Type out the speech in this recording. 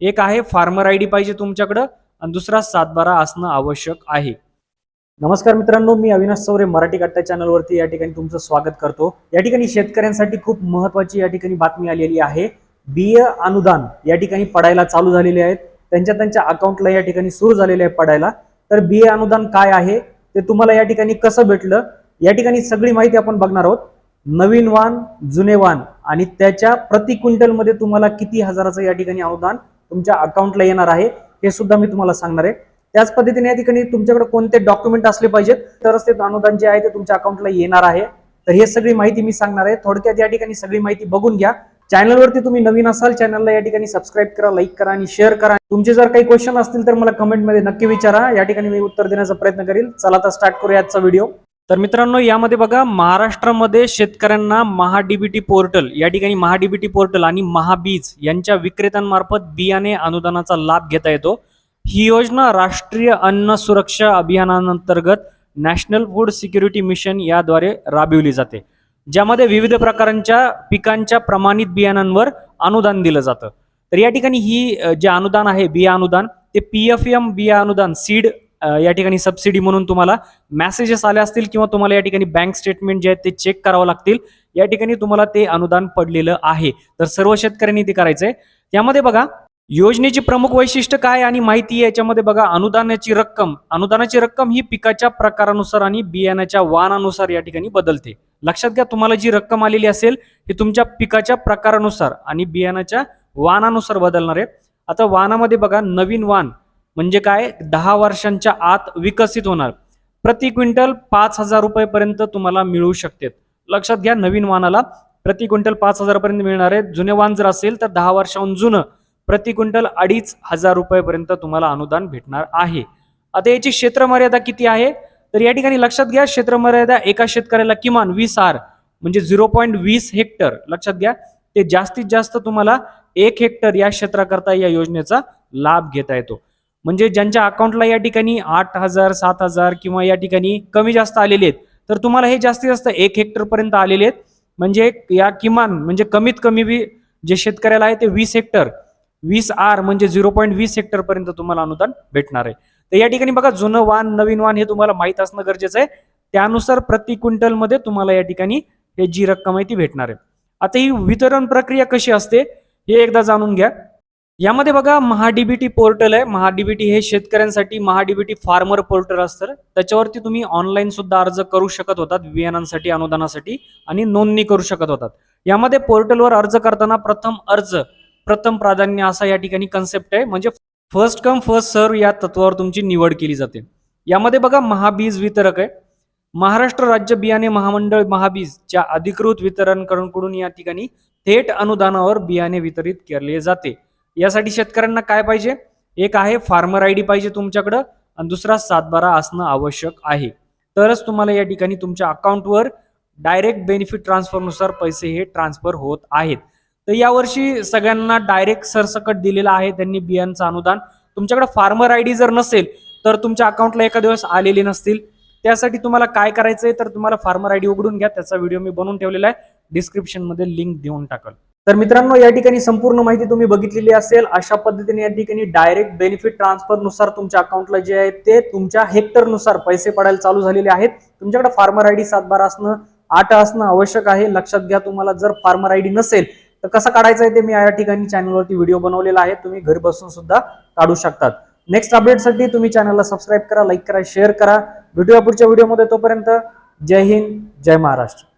एक आहे farmer I D पाहिजे तुमच्याकडं आणि दुसरा सातबारा असणं आवश्यक आहे. नमस्कार मित्रांनो मी अविनाश चौरे मराठी कट्टा चॅनलवरती या ठिकाणी तुमचं स्वागत करतो. या ठिकाणी शेतकऱ्यांसाठी खूप महत्वाची या ठिकाणी बातमी आलेली आहे. बिय अनुदान या ठिकाणी पडायला चालू झालेले आहेत. त्यांच्या त्यांच्या अकाउंटला या ठिकाणी सुरू झालेले आहे पडायला. तर बिय अनुदान काय आहे ते तुम्हाला या ठिकाणी कसं भेटलं या ठिकाणी सगळी माहिती आपण बघणार आहोत. नवीन वाण जुने वाण आणि त्याच्या प्रति क्विंटलमध्ये तुम्हाला किती हजाराचं या ठिकाणी अनुदान तुमच्या अकाउंटला येणार आहे हे सुद्धा मी तुम्हाला सांगणार आहे. त्याच पद्धतीने या ठिकाणी तुमच्याकडे कोणते डॉक्युमेंट असले पाहिजेत तरच ते अनुदान जे आहे ते तुमच्या अकाउंटला येणार आहे. तर हे सगळी माहिती मी सांगणार आहे. थोडक्यात या ठिकाणी सगळी माहिती बघून घ्या. चॅनलवरती तुम्ही नवीन असाल चॅनलला या ठिकाणी सबस्क्राईब करा लाईक करा आणि शेअर करा. तुमचे जर काही क्वेश्चन असतील तर मला कमेंटमध्ये नक्की विचारा. या ठिकाणी मी उत्तर देण्याचा प्रयत्न करेल. चला आता स्टार्ट करूया आजचा व्हिडिओ तर मित्रांनो यामध्ये बघा महाराष्ट्रामध्ये शेतकऱ्यांना महाडीबीटी पोर्टल या ठिकाणी महाडीबीटी पोर्टल आणि महाबीज यांच्या विक्रेत्यांमार्फत बियाणे अनुदानाचा लाभ घेता येतो. ही योजना राष्ट्रीय अन्न सुरक्षा अभियानांतर्गत नॅशनल फूड सिक्युरिटी मिशन याद्वारे राबविली जाते ज्यामध्ये विविध प्रकारांच्या पिकांच्या प्रमाणित बियाणांवर अनुदान दिलं जातं. तर या ठिकाणी ही जे अनुदान आहे बिया अनुदान ते पी एफ एम बिया अनुदान सीड या ठिकाणी सबसिडी म्हणून तुम्हाला मेसेजेस आले असतील किंवा तुम्हाला या ठिकाणी बँक स्टेटमेंट जे आहेत ते चेक करावं लागतील. या ठिकाणी तुम्हाला ते अनुदान पडलेलं आहे. तर सर्व शेतकऱ्यांनी ते करायचंय. यामध्ये बघा योजनेची प्रमुख वैशिष्ट्य काय आणि माहिती आहे? याच्यामध्ये बघा अनुदानाची रक्कम. अनुदानाची रक्कम ही पिकाच्या प्रकारानुसार आणि बियाण्याच्या वाणानुसार या ठिकाणी बदलते. लक्षात घ्या तुम्हाला जी रक्कम आलेली असेल ही तुमच्या पिकाच्या प्रकारानुसार आणि बियाण्याच्या वाणानुसार बदलणार आहे. आता वाणामध्ये बघा नवीन वाण. म्हणजे काय? दहा वर्षांच्या आत विकसित होणार. प्रति क्विंटल पाच हजार रुपयेपर्यंत तुम्हाला मिळू शकते. लक्षात घ्या नवीन वाहनाला प्रति क्विंटल पाच हजारपर्यंत मिळणार आहे. जुने वाहन जर असेल तर दहा वर्षाहून जुनं प्रति क्विंटल अडीच हजार रुपयेपर्यंत तुम्हाला अनुदान भेटणार आहे. आता याची क्षेत्रमर्यादा किती आहे? तर या ठिकाणी लक्षात घ्या क्षेत्रमर्यादा एका शेतकऱ्याला किमान वीस आर म्हणजे झिरो पॉईंट वीस हेक्टर. लक्षात घ्या ते जास्तीत जास्त तुम्हाला एक हेक्टर या क्षेत्राकरता या योजनेचा लाभ घेता येतो. म्हणजे ज्यांच्या अकाउंटला या ठिकाणी आठ हजार सात हजार किंवा या ठिकाणी कमी जास्त आलेले आहेत तर तुम्हाला हे जास्तीत जास्त एक हेक्टर पर्यंत आलेले आहेत. म्हणजे या किमान म्हणजे कमीत कमी बी जे शेतकऱ्याला आहे ते वीस हेक्टर वीस आर म्हणजे झिरो पॉईंट वीस हेक्टर पर्यंत तुम्हाला अनुदान भेटणार आहे. तर या ठिकाणी बघा जुनं वाण नवीन वान हे तुम्हाला माहीत असणं गरजेचं आहे. त्यानुसार प्रति क्विंटलमध्ये तुम्हाला या ठिकाणी हे जी रक्कम आहे ती भेटणार आहे. आता ही वितरण प्रक्रिया कशी असते हे एकदा जाणून घ्या. यामध्ये बघा महाडीबीटी पोर्टल आहे. महाडीबीटी हे शेतकऱ्यांसाठी महाडीबीटी फार्मर पोर्टल असतं. त्याच्यावरती तुम्ही ऑनलाईन सुद्धा अर्ज करू शकत होतात बियाणांसाठी अनुदानासाठी आणि नोंदणी करू शकत होतात. यामध्ये पोर्टलवर अर्ज करताना प्रथम अर्ज प्रथम प्राधान्य असा या ठिकाणी कन्सेप्ट आहे. म्हणजे फर्स्ट कम फर्स्ट सर्व या तत्वावर तुमची निवड केली जाते. यामध्ये बघा महाबीज वितरक आहे. महाराष्ट्र राज्य बियाणे महामंडळ महाबीजच्या अधिकृत वितरणकडून या ठिकाणी थेट अनुदानावर बियाणे वितरित केले जाते. यासाठी शेतकऱ्यांना काय पाहिजे? एक आहे फार्मर आय डी पाहिजे तुमच्याकडं आणि दुसरा सातबारा असणं आवश्यक आहे. तरच तुम्हाला या ठिकाणी तुमच्या अकाउंटवर डायरेक्ट बेनिफिट ट्रान्सफरनुसार पैसे हे ट्रान्सफर होत आहेत. तर यावर्षी सगळ्यांना डायरेक्ट सरसकट दिलेलं आहे त्यांनी बियांचं अनुदान. तुमच्याकडे फार्मर आय डी जर नसेल तर तुमच्या अकाउंटला एका दिवस आलेले नसतील. त्यासाठी तुम्हाला काय करायचंय तर तुम्हाला फार्मर आय डी उघडून घ्या. त्याचा व्हिडिओ मी बनवून ठेवलेला आहे. डिस्क्रिप्शनमध्ये लिंक देऊन टाकल. तर मित्रांनो या ठिकाणी संपूर्ण माहिती तुम्ही बघितलेली असेल. अशा पद्धतीने या ठिकाणी डायरेक्ट बेनिफिट ट्रान्सफरनुसार तुमच्या अकाउंटला जे आहे ते तुमच्या हेक्टरनुसार पैसे पडायला चालू झालेले आहेत. तुमच्याकडे फार्मर आय डी सातबारा असणं आठ असणं आवश्यक आहे. लक्षात घ्या तुम्हाला जर फार्मर आय डी नसेल तर कसं काढायचं आहे ते मी या ठिकाणी चॅनलवरती व्हिडिओ बनवलेला आहे. तुम्ही घरी बसून सुद्धा काढू शकतात. नेक्स्ट अपडेटसाठी तुम्ही चॅनलला सबस्क्राईब करा लाईक करा शेअर करा. भेटूया पुढच्या व्हिडिओमध्ये तोपर्यंत. जय हिंद जय महाराष्ट्र.